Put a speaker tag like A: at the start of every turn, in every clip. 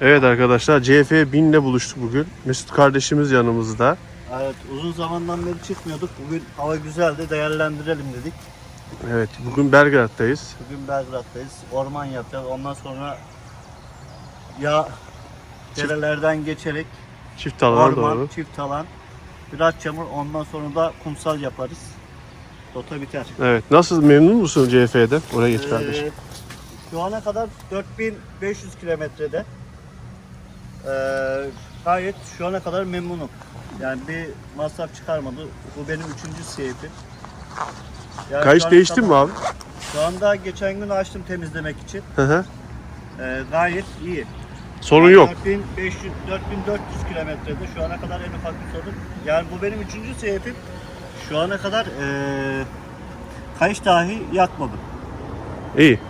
A: Evet arkadaşlar CF 1000 ile buluştuk bugün. Mesut kardeşimiz yanımızda.
B: Evet uzun zamandan beri çıkmıyorduk. Bugün hava güzeldi değerlendirelim dedik.
A: Evet bugün Belgrad'dayız.
B: Bugün Belgrad'dayız. Orman yapacağız. Ondan sonra ya derelerden geçerek
A: Çift
B: orman,
A: doğru.
B: çift alan, biraz çamur ondan sonra da kumsal yaparız. Rota biter.
A: Evet nasıl memnun musun CF'den? Oraya geç kardeşim.
B: Ee, şu ana kadar 4500 kilometrede ee, gayet şu ana kadar memnunum. Yani bir masraf çıkarmadı. Bu benim üçüncü seyfim. Yani
A: Kayış değişti mi abi?
B: Şu anda geçen gün açtım temizlemek için.
A: Hı hı.
B: Ee, gayet iyi.
A: Sorun yok.
B: 4500, 4400 kilometrede şu ana kadar en ufak bir sorun. Yani bu benim üçüncü seyfim. Şu ana kadar ee, kayış dahi yakmadım.
A: İyi.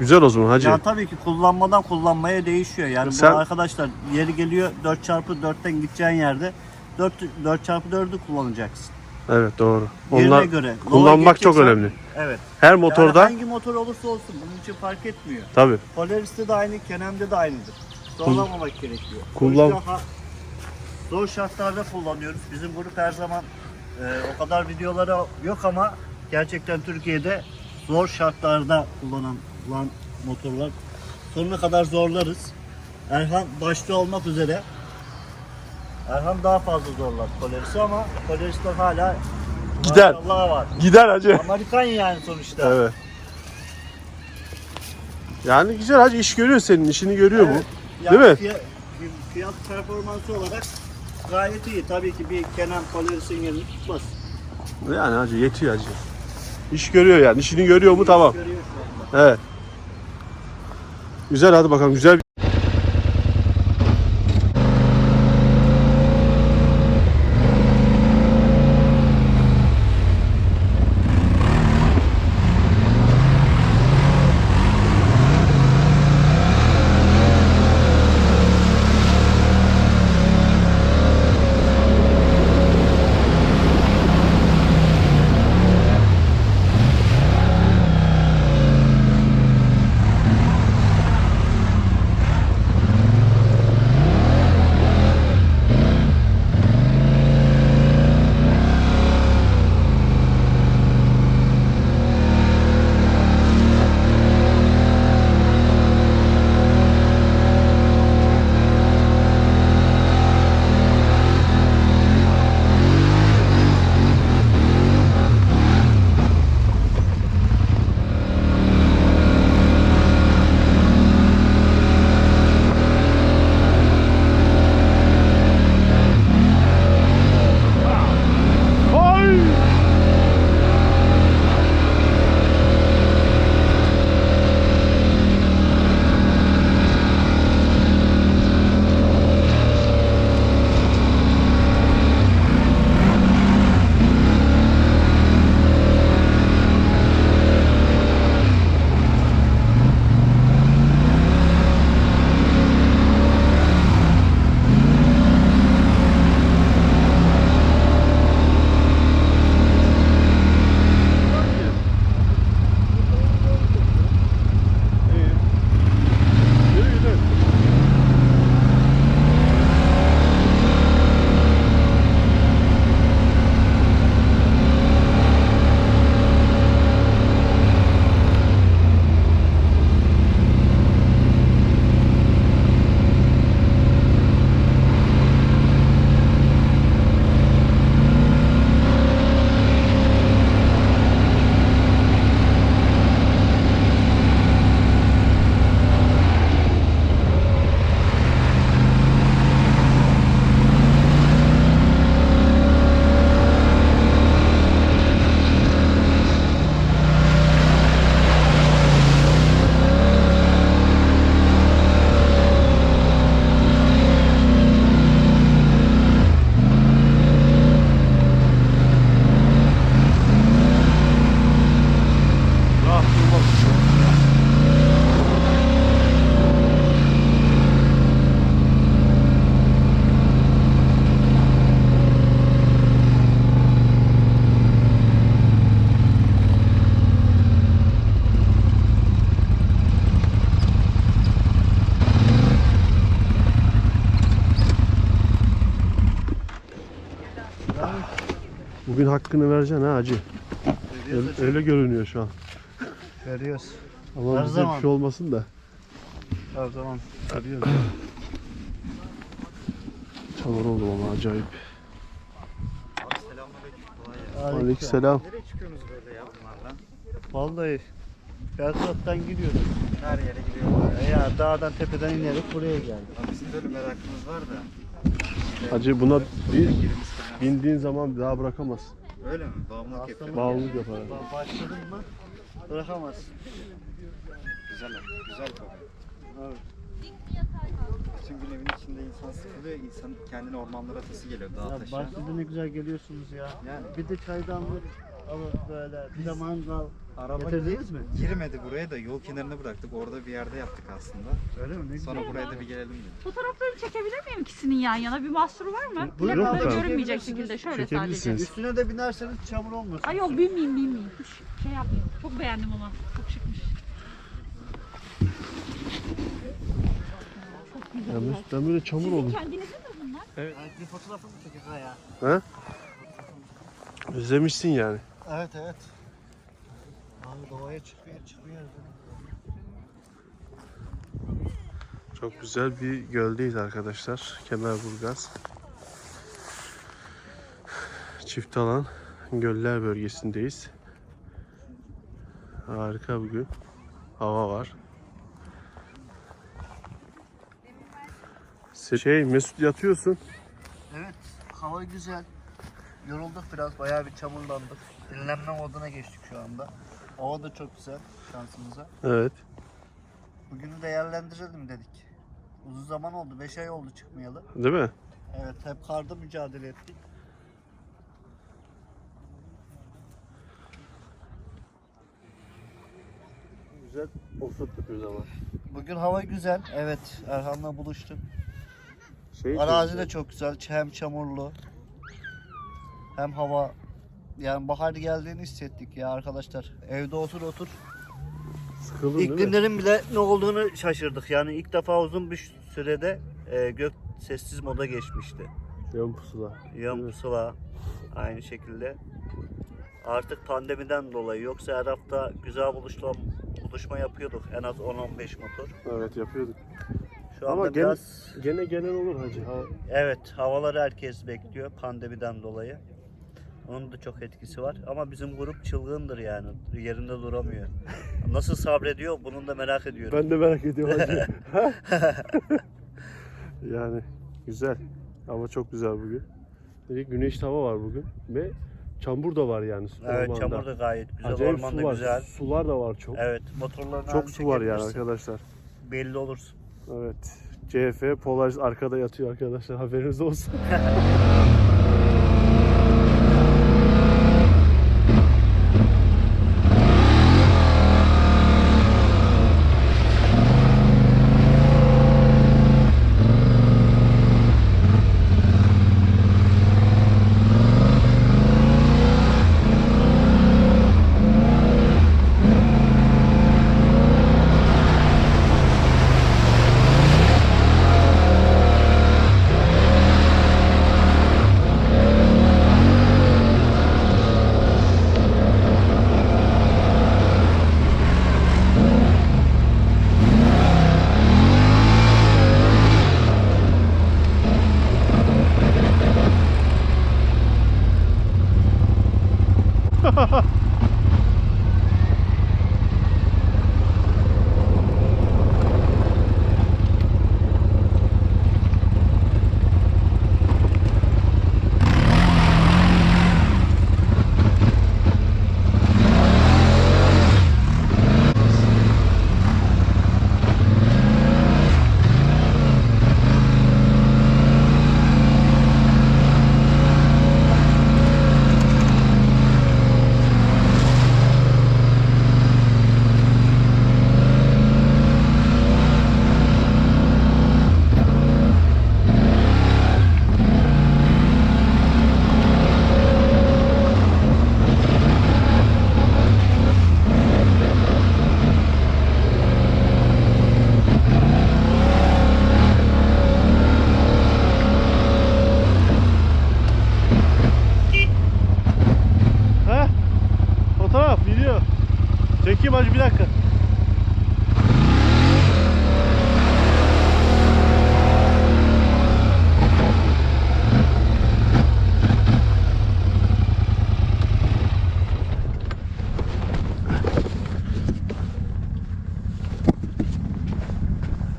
A: Güzel o zaman hacı.
B: Ya tabii ki kullanmadan kullanmaya değişiyor. Yani
A: Sen-
B: bu arkadaşlar yeri geliyor 4x4'ten gideceğin yerde 4 4x4'ü kullanacaksın.
A: Evet doğru.
B: Yerine
A: Onlar
B: göre.
A: kullanmak çok önemli.
B: Evet.
A: Her
B: Yani
A: motorda
B: hangi motor olursa olsun bunun için fark etmiyor.
A: tabii.
B: Polaris'te de aynı, Kenem'de de aynıdır. Zorlamamak gerekiyor.
A: kullan-
B: O yüzden ha- Zor şartlarda kullanıyoruz. Bizim grup her zaman e, o kadar videoları yok ama gerçekten Türkiye'de zor şartlarda kullanılan motorlar. Sonuna kadar zorlarız. Erhan başta olmak üzere Erhan daha fazla zorlar Polaris'i ama Polaris'te hala
A: Gider.
B: maşallah var.
A: Gider hacı.
B: Amerikan yani sonuçta.
A: Evet. Yani güzel hacı iş görüyor senin işini görüyor
B: Evet.
A: bu.
B: Yani
A: Değil mi?
B: Fiyat, fiyat performansı olarak gayet iyi. Tabii ki bir Kenan Polaris'in yerini tutmaz.
A: Yani hacı yetiyor hacı. İş görüyor yani. İşini görüyor mu tamam.
B: Görüyor şu anda.
A: Evet. Güzel hadi bakalım güzel bir Bugün hakkını vereceksin ha hacı.
B: Veriyoruz.
A: Öyle, öyle görünüyor şu an.
B: Veriyoruz.
A: Ama
B: Her
A: bize bir
B: zaman.
A: şey olmasın da.
B: Her zaman.
A: Arıyoruz. Çamur oldum ama acayip. Aleykümselam.
C: Nereye çıkıyorsunuz böyle ya bunlarla?
B: Vallahi Belgrad'dan gidiyoruz.
C: Her yere gidiyorlar.
B: Ya dağdan tepeden inerek buraya geldik.
C: Abi bizim böyle merakımız var da.
A: Hacı buna bir. Bindiğin zaman daha bırakamaz.
C: Öyle mi? Bağımlılık yapıyor.
A: Bağımlılık yapar.
B: Ba- Başladın mı bırakamazsın.
C: Güzel, güzel konu.
B: Evet.
C: Bütün gün evin içinde insan sıkılıyor. İnsan kendine ormanlara atası geliyor. Dağa
B: Ya
C: taşa.
B: bahçede ne güzel geliyorsunuz ya.
C: Yani.
B: Bir de çaydanlık alıp böyle bir de mangal.
C: Araba
B: Getirdiniz mi?
C: girmedi buraya da yol kenarına bıraktık. Orada bir yerde yaptık aslında.
B: Öyle mi? Ne güzel.
C: Sonra buraya da bir gelelim dedik.
D: Fotoğraflarını çekebilir miyim ikisinin yan yana? Bir mahsuru var mı?
B: Buyurun
D: Plakada
B: efendim.
D: görünmeyecek şekilde şöyle sadece.
A: Çekebilirsiniz.
B: Üstüne de binerseniz çamur olmasın.
D: Ay yok binmeyeyim binmeyeyim. Hiç şey yapmayayım. Çok beğendim ama. Çok şıkmış. Çok güzel.
A: Ya Mesut, ben böyle çamur oldum.
D: Kendinizin mi bunlar?
B: Yani bir fotoğrafı mı çekeceğiz ha ya?
A: Ha? Özlemişsin yani.
B: Evet evet. Abi doğaya çıkıyor çıkıyor.
A: Çok güzel bir göldeyiz arkadaşlar. Kemerburgaz. Çift alan göller bölgesindeyiz. Harika bir gün. Hava var. Şey Mesut yatıyorsun.
B: Evet hava güzel. Yorulduk biraz bayağı bir çamurlandık. Dinlenme moduna geçtik şu anda. Hava da çok güzel şansımıza.
A: Evet.
B: Bugünü değerlendirelim dedik. Uzun zaman oldu. 5 ay oldu çıkmayalı.
A: Değil mi?
B: Evet hep karda mücadele ettik.
A: Güzel offroad yapıyoruz ama.
B: Bugün hava güzel. Evet Erhan'la buluştuk.
A: Şey
B: Arazi de çok güzel. Hem çamurlu. Hem hava yani bahar geldiğini hissettik ya arkadaşlar. Evde otur otur.
A: sıkıldın?
B: İklimlerin bile ne olduğunu şaşırdık. Yani ilk defa uzun bir sürede e, gök sessiz moda geçmişti.
A: Yan pusula. Mi?
B: pusula aynı şekilde. Artık pandemiden dolayı yoksa her hafta güzel buluşma, buluşma yapıyorduk. En az 10-15 motor.
A: Evet yapıyorduk.
B: Şu anda
A: Ama gene,
B: biraz
A: gene gelen olur hacı. Ha,
B: evet havaları herkes bekliyor pandemiden dolayı. Onun da çok etkisi var. Ama bizim grup çılgındır yani. Yerinde duramıyor. Nasıl sabrediyor bunun da merak ediyorum.
A: Ben de merak ediyorum hacı. yani güzel. Hava çok güzel bugün. Dedik güneşli hava var bugün ve çamur da var yani
B: Evet
A: ormanda.
B: çamur da gayet güzel.
A: Acayip
B: Orman
A: su
B: da
A: var.
B: güzel.
A: Sular da var çok.
B: Evet motorların
A: Çok su var yani arkadaşlar.
B: Belli olursun.
A: Evet. CF Polaris arkada yatıyor arkadaşlar haberiniz olsun.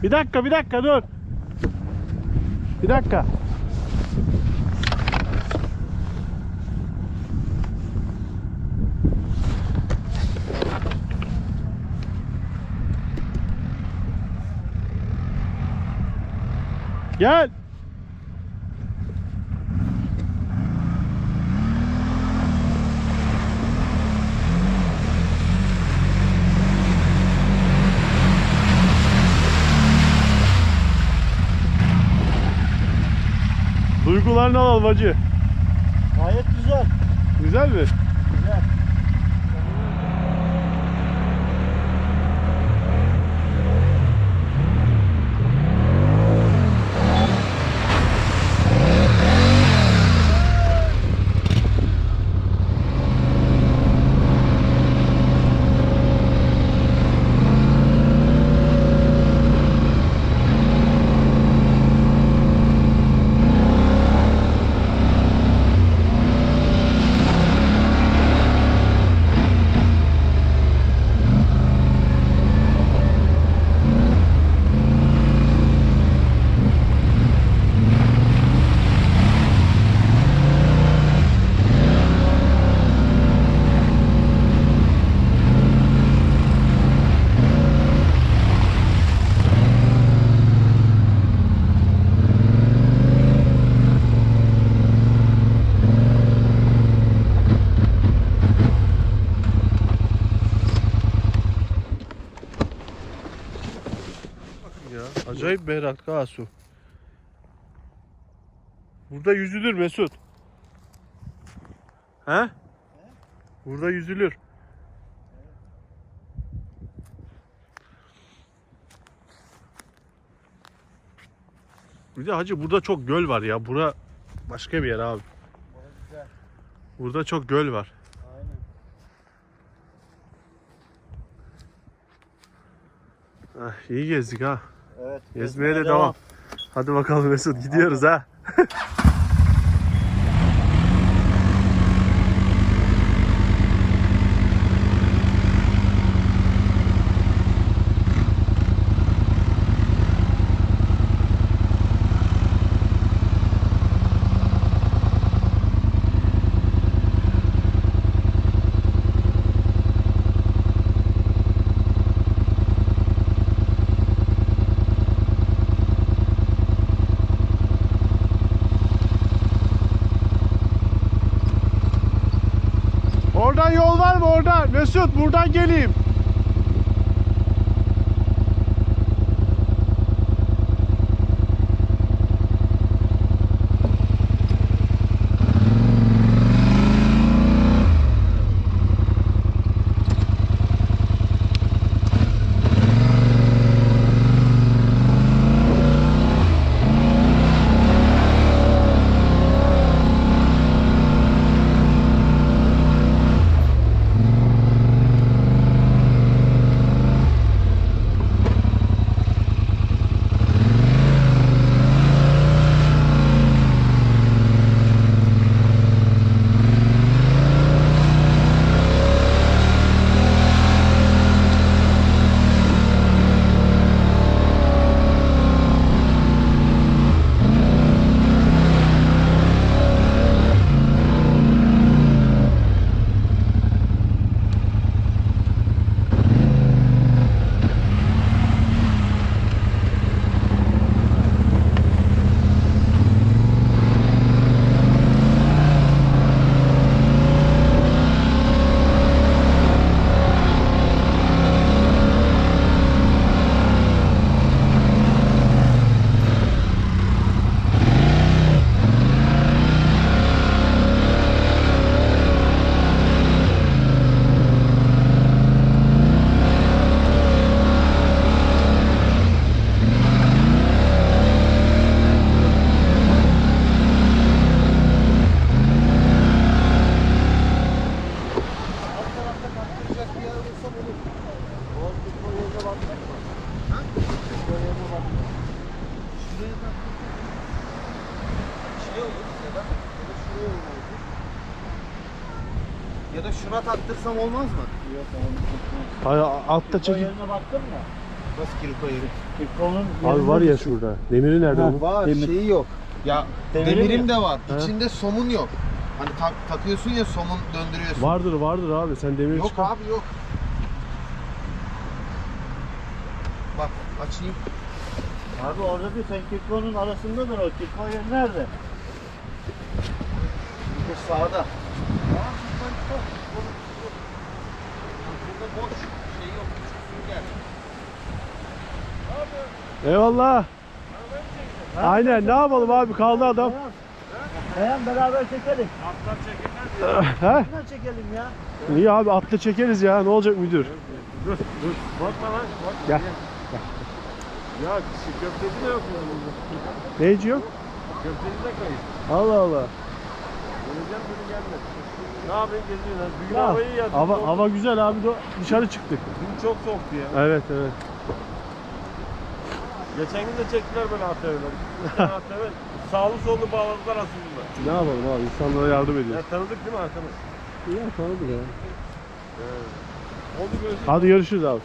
A: Bir dakika bir dakika dur. Bir dakika. Gel. Duygularını alalım hacı.
B: Gayet güzel.
A: Güzel mi?
B: Güzel.
A: Ya acayip berrak ha su. Burada yüzülür Mesut. He? Burada yüzülür. Bir de hacı burada çok göl var ya. Bura başka bir yer abi. Burada çok göl var.
B: Aynen.
A: Ah, iyi gezdik ha.
B: Evet.
A: Gezmeye de devam. Hadi bakalım Mesut gidiyoruz ha. Oradan yol var mı oradan? Mesut buradan geleyim.
C: Taktırsam olmaz mı?
B: Yok, olmaz.
A: Hayır altta çekip
B: yerine baktın mı?
C: Nasıl kiriko yeri?
B: Kirkol'un
A: Abi var ya şurada. Demiri nerede onun?
E: Var
B: Demir.
E: şeyi yok. Ya
B: Demiri
E: demirim
B: mi?
E: de var.
A: Ha.
E: İçinde somun yok. Hani tak, takıyorsun ya somun döndürüyorsun.
A: Vardır vardır abi. Sen demiri
E: Yok
A: çıkar.
E: abi yok. Bak açayım.
B: Abi orada bir sen Kirkol'un arasındadır o. Kirkol yeri nerede?
E: Bu sağda. Burada boş şey yok. Sünger.
A: Eyvallah. Aynen ne yapalım abi kaldı adam.
B: Beyan beraber çekelim.
A: He?
B: Atlar çekelim ya.
A: Niye abi atla çekeriz ya ne olacak müdür?
F: Bakma lan. Bak.
A: Gel.
F: Ya köfteci de yok mu burada?
A: Neyci yok?
F: Köfteci de kayıp.
A: Allah Allah.
F: Geleceğim biri gelmedi. Ne yapayım geziyorsun? Bugün
A: Ya,
F: hava iyi ya. dün
A: hava, hava güzel abi dışarı çıktık.
F: Dün çok soğuktu ya.
A: Evet evet.
F: Geçen gün de çektiler böyle ATV'ler. Bir tane ATV sağlı sollu bağladılar aslında.
A: Ne yapalım abi insanlara yardım
F: Ya
A: ediyoruz.
F: tanıdık değil mi arkamız?
A: Ya tanıdık ya.
F: Oldu görüşürüz.
A: Hadi görüşürüz abi.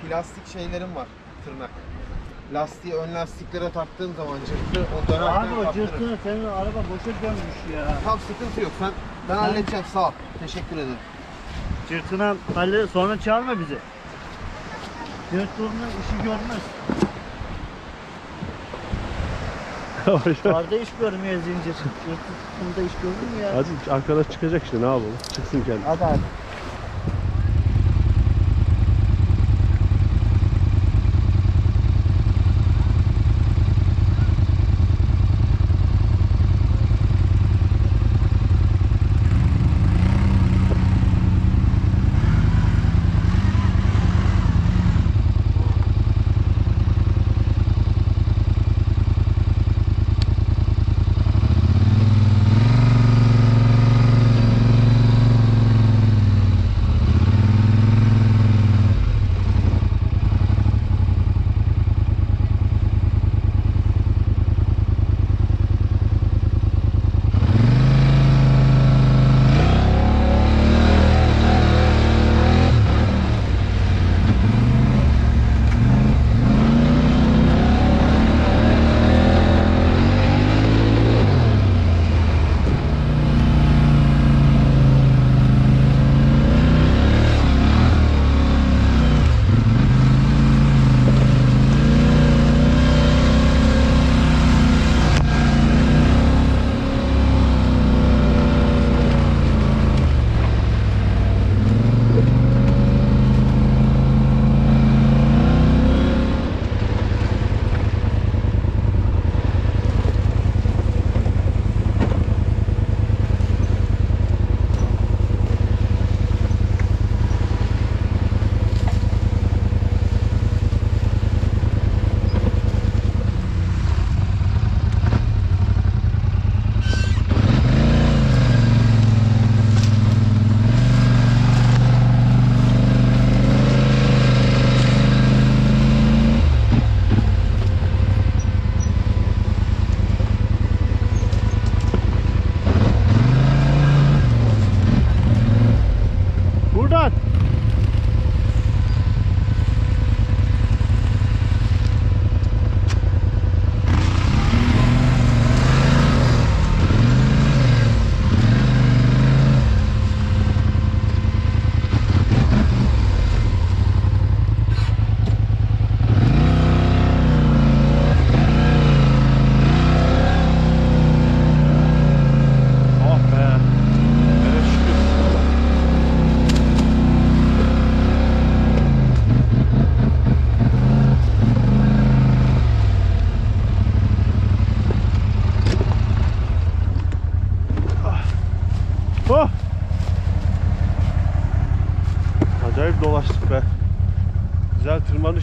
E: Plastik şeylerim var. Tırnak. Lastiği ön lastiklere taktığın zaman cırtı o dönerken
B: Abi o
E: kaptırır.
B: cırtını senin araba boşa dönmüş ya.
E: Tam sıkıntı yok. Sen ben halledeceğim sağ ol. Teşekkür ederim.
B: Cırtına halle sonra çağırma bizi. Cırtını işi görmez. Karda iş görmüyor zincir. Cırtında iş görür mü ya?
A: Hadi arkadaş çıkacak işte ne yapalım. Çıksın kendi.
B: Hadi hadi.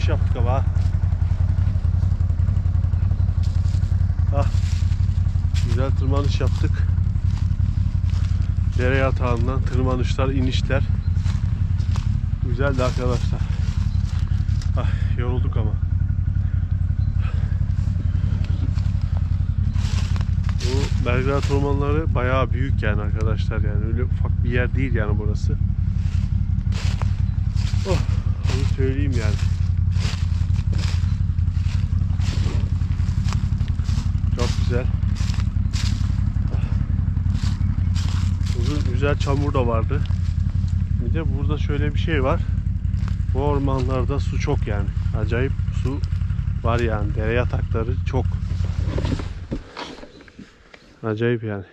A: Yaptık ama. Ah. Güzel tırmanış yaptık. Dere yatağından tırmanışlar, inişler. Güzeldi arkadaşlar. Ah, yorulduk ama. Bu Belgrad ormanları bayağı büyük yani arkadaşlar yani öyle ufak bir yer değil yani burası. Bunu söyleyeyim yani. Çok güzel. Uzun güzel çamur da vardı. Bir de burada şöyle bir şey var. Bu ormanlarda su çok yani. Acayip su var yani. Dere yatakları çok. Acayip yani.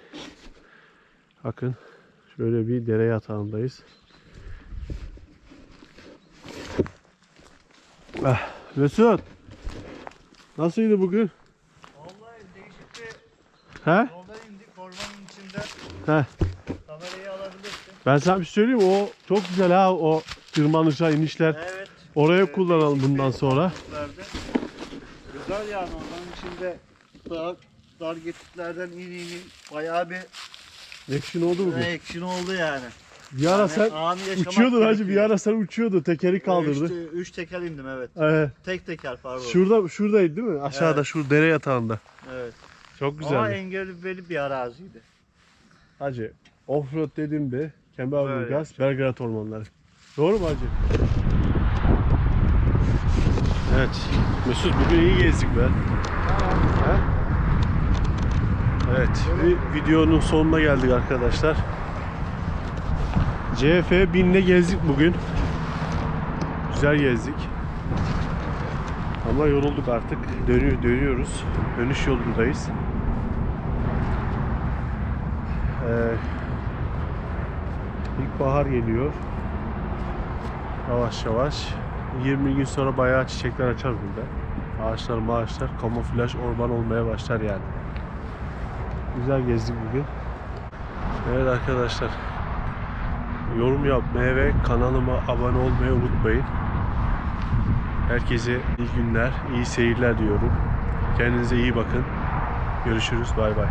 A: Bakın şöyle bir dere yatağındayız. Ah, Mesut. Nasıldı bugün?
B: Vallahi değişik bir
A: He?
B: yoldan indik ormanın içinde.
A: He. Ben sana bir şey söyleyeyim? O çok güzel ha o tırmanışlar, inişler.
B: Evet.
A: Oraya
B: Ee,
A: kullanalım bundan sonra.
B: Güzel yani ormanın içinde dar, dar geçitlerden in in in bayağı bir
A: Action oldu bugün.
B: action oldu yani.
A: Bir ara
B: Yani
A: sen uçuyordun hacı bir ara sen uçuyordun tekeri kaldırdı.
B: Üç, üç teker indim evet.
A: Evet.
B: Tek teker pardon.
A: Şurada şuradaydı değil mi? Aşağıda
B: Evet.
A: şu dere yatağında.
B: Evet.
A: Çok
B: Ama
A: güzeldi.
B: engelli bir araziydi.
A: Hacı offroad dediğimde Kemerburgaz,
B: yapacak.
A: Belgrad ormanları. Doğru mu hacı? Evet. Mesut bugün iyi gezdik be. He? Evet. Bir videonun sonuna geldik arkadaşlar. CF 1000'le gezdik bugün. Güzel gezdik. Ama yorulduk artık. Dönüyor, dönüyoruz. Dönüş yolundayız. Ee, İlkbahar geliyor. Yavaş yavaş. 20 gün sonra bayağı çiçekler açar burada. Ağaçlar maaşlar kamuflaj orman olmaya başlar yani. Güzel gezdik bugün. Evet arkadaşlar. Yorum yapmayı ve kanalıma abone olmayı unutmayın. Herkese iyi günler, iyi seyirler diyorum. Kendinize iyi bakın. Görüşürüz. Bay bay.